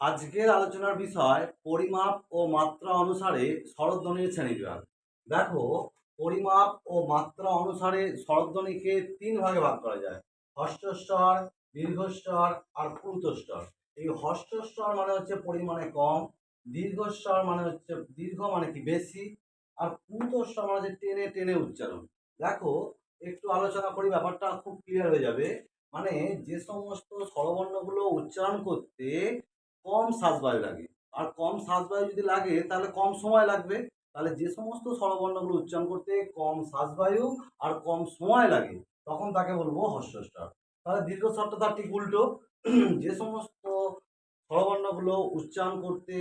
আজকের আলোচনার বিষয় পরিমাপ ও মাত্রা অনুসারে স্বরধ্বনির শ্রেণীবিভাগ। দেখো, পরিমাপ ও মাত্রা অনুসারে স্বরধ্বনিকে তিন ভাগে ভাগ করা যায়। হর্ষস্বর দীর্ঘস্বর আর প্লুতস্বর এই হর্ষস্বর মানে হচ্ছে পরিমাণে কম দীর্ঘস্বর মানে হচ্ছে, দীর্ঘ মানে কি বেশি, আর প্লুতস্বর মানে হচ্ছে টেনে টেনে উচ্চারণ। দেখো, একটু আলোচনা করি, ব্যাপারটা খুব ক্লিয়ার হয়ে যাবে। মানে যে সমস্ত স্বরবর্ণগুলো উচ্চারণ করতে কম শ্বাসবায়ু লাগে। আর কম শ্বাসবায়ু যদি লাগে, তাহলে কম সময় লাগবে। তাহলে যে সমস্ত স্বরবর্ণগুলো উচ্চারণ করতে কম শ্বাসবায়ু আর কম সময় লাগে, তখন তাকে বলব হর্ষস্বর তাহলে দীর্ঘস্বরটা তার ঠিক উল্টো। যে সমস্ত স্বরবর্ণগুলো উচ্চারণ করতে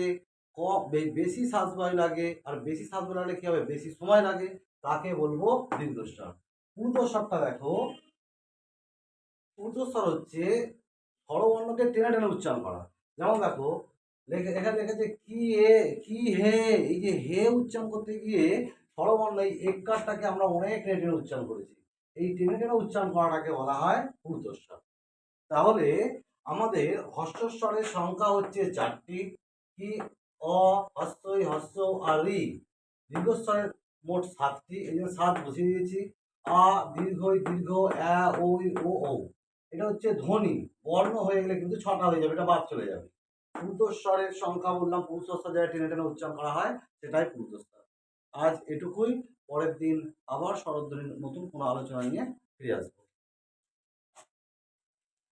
কম বেশি শ্বাসবায়ু লাগে আর বেশি শ্বাসবায়ু লাগলে কী হবে? বেশি সময় লাগে, তাকে বলব দীর্ঘস্বর। পূর্বস্বরটা দেখো। পূর্বস্বর হচ্ছে স্বরবর্ণকে টেনে টেনে উচ্চারণ করা। যেমন দেখো এখানে লেখেছে কি হে কি হে, এই যে হে উচ্চারণ করতে গিয়ে স্বরবর্ণ এই একারটাকে আমরা অনেক টেনে উচ্চারণ করেছি। এই টেনে টেনে উচ্চারণ করাটাকে বলা হয় পূর্তস্বর তাহলে আমাদের হর্ষস্বরের সংখ্যা হচ্ছে চারটি। কি, অ হস্যই হস্য আর রি। দীর্ঘস্বরের মোট সাতটি। এই জন্য সাত বসিয়ে দিয়েছি। আ, দীর্ঘই দীর্ঘ অ্যা ও ও এটা হচ্ছে ধ্বনি। বর্ণ হয়ে গেলে কিন্তু ছটা হয়ে যাবে, এটা বাদ চলে যাবে। পুরুতস্বরের সংখ্যা বললাম পুরুষস্তর যারা টেনে টেনে উচ্চারণ করা হয়, সেটাই পুরুতস্বর আজ এটুকুই, পরের দিন আবার শরৎধ্বনির নতুন কোনো আলোচনা নিয়ে ফিরে আসব।